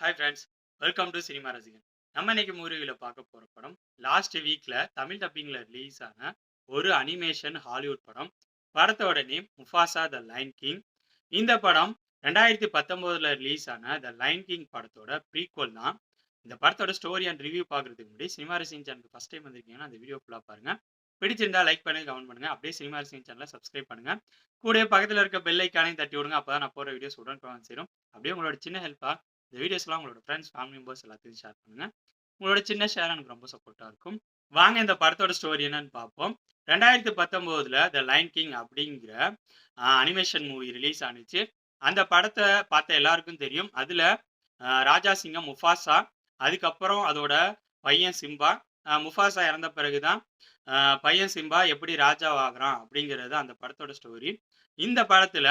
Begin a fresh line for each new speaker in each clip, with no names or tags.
Hi friends welcome to cinema ரசிகன் நம்ம இன்னைக்கு மூவியில் பார்க்க போகிற படம் லாஸ்ட் வீக்கில் தமிழ் டப்பிங்கில் ரிலீஸ் ஆன ஒரு அனிமேஷன் ஹாலிவுட் படம். படத்தோட name Mufasa the lion king இந்த படம் ரெண்டாயிரத்தி பத்தொம்போதில் ரிலீஸ் ஆன த லைன் கிங் படத்தோட ப்ரீக்வல் தான். இந்த படத்தோட ஸ்டோரி அண்ட் ரிவ்யூ பார்க்குறதுக்கு முன்னாடி சினிமா ரசிகன் சேனலுக்கு ஃபஸ்ட் டைம் வந்திருக்கீங்கன்னா அந்த வீடியோ ஃபுல்லாக பாருங்கள் பிடிச்சிருந்தா லைக் பண்ணுங்க கமெண்ட் பண்ணுங்க அப்படியே சினிமா ரசிகன் சேனலை சப்ஸ்கிரைப் பண்ணுங்க. கூட பக்கத்தில் இருக்க பெல் ஐக்கானையும் தட்டி விடுங்க அப்போ தான் நான் போகிற வீடியோஸ் உடனே சேரும். அப்படியே உங்களோட சின்ன ஹெல்ப்பாக இந்த வீடியோஸ்லாம் உங்களோட ஃப்ரெண்ட்ஸ் ஃபேமிலி மெம்பர்ஸ் எல்லாத்தையும் ஷேர் பண்ணுங்க. உங்களோட சின்ன ஷேர் எனக்கு ரொம்ப சப்போர்ட்டாக இருக்கும். வாங்க இந்த படத்தோட ஸ்டோரி என்னன்னு பார்ப்போம். ரெண்டாயிரத்தி பத்தொம்போதில் த லைன் கிங் அப்படிங்கிற அனிமேஷன் மூவி ரிலீஸ் ஆனிச்சு. அந்த படத்தை பார்த்த எல்லாருக்கும் தெரியும். அதில் ராஜா சிங்கம் முஃபாசா அதுக்கப்புறம் அதோட பையன் சிம்பா முஃபாசா இறந்த பிறகு தான் பையன் சிம்பா எப்படி ராஜாவாகிறான் அப்படிங்கிறது அந்த படத்தோட ஸ்டோரி இந்த படத்தில்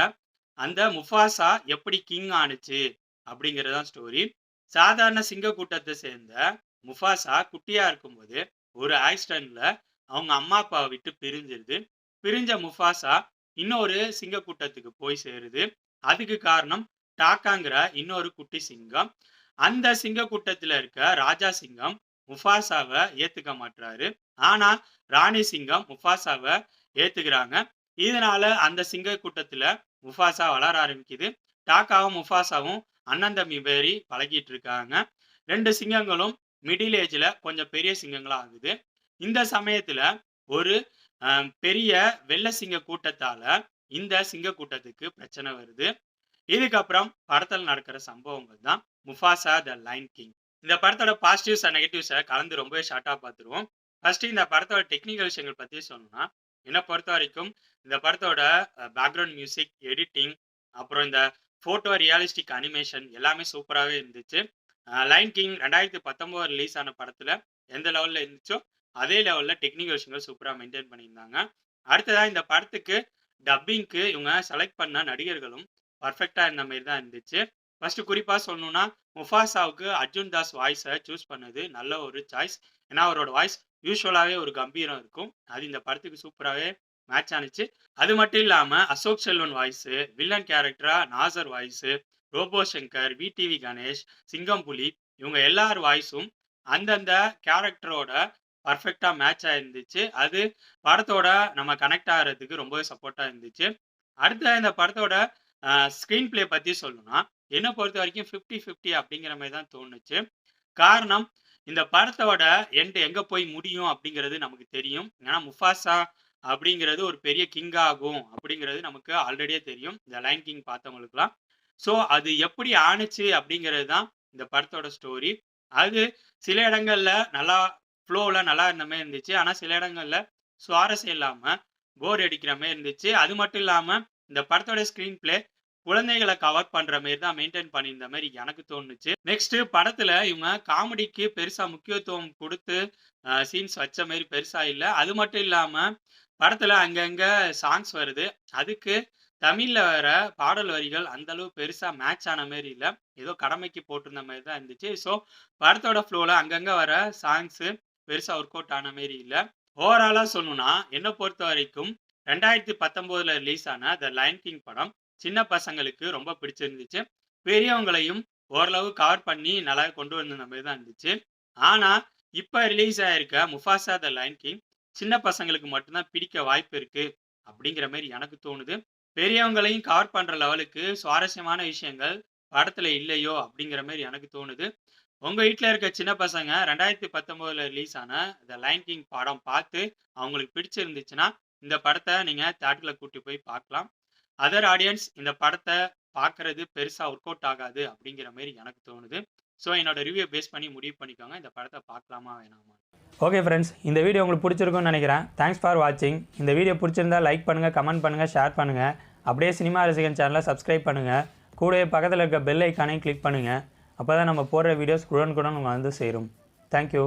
அந்த முஃபாசா எப்படி கிங் ஆனுச்சு? அப்படிங்கறதுதான் ஸ்டோரி சாதாரண சிங்க கூட்டத்தை சேர்ந்த முஃபாசா குட்டியா இருக்கும்போது ஒரு ஆக்சிடென்ட்ல அவங்க அம்மா அப்பாவை விட்டு பிரிஞ்சிருது. பிரிஞ்ச முஃபாசா இன்னொரு சிங்க கூட்டத்துக்கு போய் சேருது. அதுக்கு காரணம் டாக்காங்கிற இன்னொரு குட்டி சிங்கம். அந்த சிங்க கூட்டத்துல இருக்க ராஜா சிங்கம் முஃபாசாவை ஏத்துக்க மாட்டாரு ஆனா ராணி சிங்கம் முஃபாசாவை ஏத்துக்கிறாங்க. இதனால அந்த சிங்க கூட்டத்துல முஃபாசா வளர ஆரம்பிக்குது. டாக்காவும் முஃபாசாவும் அண்ணன் தம்பி பேரி பழகிட்டு இருக்காங்க ரெண்டு சிங்கங்களும் மிடில் ஏஜில் கொஞ்சம் பெரிய சிங்கங்களாக ஆகுது. இந்த சமயத்தில் ஒரு பெரிய வெள்ளை சிங்க கூட்டத்தால் இந்த சிங்க கூட்டத்துக்கு பிரச்சனை வருது. இதுக்கப்புறம் படத்தில் நடக்கிற சம்பவங்கள் தான் முஃபாசா த லைன் கிங். இந்த படத்தோட பாசிட்டிவ்ஸ் அண்ட் நெகட்டிவ்ஸை கலந்து ரொம்பவே ஷார்ட்டாக பார்த்துருவோம் ஃபர்ஸ்ட் இந்த படத்தோட டெக்னிக்கல் விஷயங்கள் பற்றி சொல்லணும்னா என்னை பொறுத்த வரைக்கும் இந்த படத்தோட பேக்ரவுண்ட் மியூசிக் எடிட்டிங் அப்புறம் இந்த ஃபோட்டோ ரியலிஸ்டிக் அனிமேஷன் எல்லாமே சூப்பராகவே இருந்துச்சு. லைன் கிங் ரெண்டாயிரத்தி பத்தொம்போது ரிலீஸ் ஆன படத்தில் எந்த லெவலில் இருந்துச்சோ அதே லெவலில் டெக்னிக்கல் விஷயங்கள் சூப்பராக மெயின்டைன் பண்ணியிருந்தாங்க. அடுத்ததாக இந்த படத்துக்கு டப்பிங்க்கு இவங்க செலக்ட் பண்ண நடிகர்களும் பர்ஃபெக்டாக இருந்த மாதிரி தான் இருந்துச்சு. ஃபஸ்ட்டு குறிப்பாக சொல்லணும்னா முஃபாசாவுக்கு அர்ஜுன் தாஸ் வாய்ஸை சூஸ் பண்ணது நல்ல ஒரு சாய்ஸ் ஏன்னா அவரோட வாய்ஸ் யூஸ்வலாகவே ஒரு கம்பீரம் இருக்கும். அது இந்த படத்துக்கு சூப்பராகவே மேட்ச் ஆனிச்சு. அது மட்டும் இல்லாமல் அசோக் செல்வன் வாய்ஸு வில்லன் கேரக்டரா Nassar voice robot Shankar VTV Ganesh Singampuli இவங்க எல்லார் வாய்ஸும் அந்தந்த கேரக்டரோட பர்ஃபெக்டாக மேட்ச் ஆயிருந்துச்சு அது படத்தோட நம்ம கனெக்ட் ஆகிறதுக்கு ரொம்பவே சப்போர்ட்டாக இருந்துச்சு. அடுத்த இந்த படத்தோட ஸ்க்ரீன் ப்ளே பற்றி சொல்லணும்னா என்னை பொறுத்த வரைக்கும் ஃபிஃப்டி ஃபிஃப்டி அப்படிங்கிற மாதிரி தான் தோணுச்சு. காரணம் இந்த படத்தோட எண்டு எங்கே போய் முடியும் அப்படிங்கிறது நமக்கு தெரியும். ஏன்னா முஃபாசா அப்படிங்கிறது ஒரு பெரிய கிங் ஆகும் அப்படிங்கிறது நமக்கு ஆல்ரெடியே தெரியும். இந்த லைன் கிங் பார்த்தவங்களுக்குலாம் ஸோ அது எப்படி ஆணுச்சு அப்படிங்கிறது தான் இந்த படத்தோட ஸ்டோரி அது சில இடங்கள்ல நல்லா ஃப்ளோவில் நல்லா இருந்த மாதிரி இருந்துச்சு. ஆனால் சில இடங்கள்ல சுவாரஸ்யம் இல்லாமல் போர் அடிக்கிற மாதிரி இருந்துச்சு. அது மட்டும் இல்லாமல் இந்த படத்தோட ஸ்க்ரீன் பிளே குழந்தைகளை கவர் பண்ற மாதிரி தான் மெயின்டைன் பண்ணியிருந்த மாதிரி எனக்கு தோணுச்சு. நெக்ஸ்ட் படத்துல இவங்க காமெடிக்கு பெருசா முக்கியத்துவம் கொடுத்து சீன்ஸ் வச்ச மாதிரி பெருசா இல்லை. அது மட்டும் இல்லாம படத்துல அங்கங்க சாங்ஸ் வருது. அதுக்கு தமிழ்ல வர பாடல் வரிகள் அந்த அளவு பெருசா மேட்ச் ஆன மாதிரி இல்லை. ஏதோ கடமைக்கு போட்டிருந்த மாதிரி தான் இருந்துச்சு. ஸோ படத்தோட ஃப்ளோல அங்கங்க வர சாங்ஸ் பெருசா ஒர்க் அவுட் ஆன மாதிரி இல்லை. ஓவராலா சொல்லணும்னா என்னை பொறுத்த வரைக்கும் ரெண்டாயிரத்தி பத்தொம்போதில் ரிலீஸ் ஆன த லயன் கிங் படம் சின்ன பசங்களுக்கு ரொம்ப பிடிச்சிருந்துச்சு. பெரியவங்களையும் ஓரளவு கவர் பண்ணி நல்லா கொண்டு வந்த மாதிரி தான் இருந்துச்சு. ஆனா இப்போ ரிலீஸ் ஆயிருக்க முஃபாசா த லைன் கிங் சின்ன பசங்களுக்கு மட்டும்தான் பிடிக்க வாய்ப்பு இருக்கு அப்படிங்கிற மாதிரி எனக்கு தோணுது. பெரியவங்களையும் கவர் பண்ற லெவலுக்கு சுவாரஸ்யமான விஷயங்கள் படத்துல இல்லையோ அப்படிங்கிற மாதிரி எனக்கு தோணுது. உங்க வீட்ல இருக்க சின்ன பசங்க ரெண்டாயிரத்தி பத்தொன்பதுல ரிலீஸ் ஆன த லைன் கிங் படம் பார்த்து அவங்களுக்கு பிடிச்சிருந்துச்சுன்னா இந்த படத்தை நீங்க தேட்டரில் கூட்டி போய் பார்க்கலாம். அதர் ஆடியன்ஸ் இந்த படத்தை பார்க்கறது பெருசாக ஒர்க் அவுட் ஆகாது அப்படிங்கிற மாதிரி எனக்கு தோணுது. ஸோ என்னோட ரிவ்யூ பேஸ் பண்ணி முடிவு பண்ணிக்கோங்க. இந்த படத்தை பார்க்கலாமா வேணாமா?
ஓகே ஃப்ரெண்ட்ஸ் இந்த வீடியோ உங்களுக்கு பிடிச்சிருக்கும்னு நினைக்கிறேன். தேங்க்ஸ் ஃபார் வாட்சிங் இந்த வீடியோ பிடிச்சிருந்தா லைக் பண்ணுங்கள் கமெண்ட் பண்ணுங்கள் ஷேர் பண்ணுங்கள் அப்படியே சினிமா ரசிகன் சேனலை சப்ஸ்கிரைப் பண்ணுங்கள் கூடவே பக்கத்தில் இருக்க பெல் ஐக்கானையும் கிளிக் பண்ணுங்கள் அப்போ தான் நம்ம போடுற வீடியோஸ் குடன் உங்கள் வந்து சேரும். தேங்க்யூ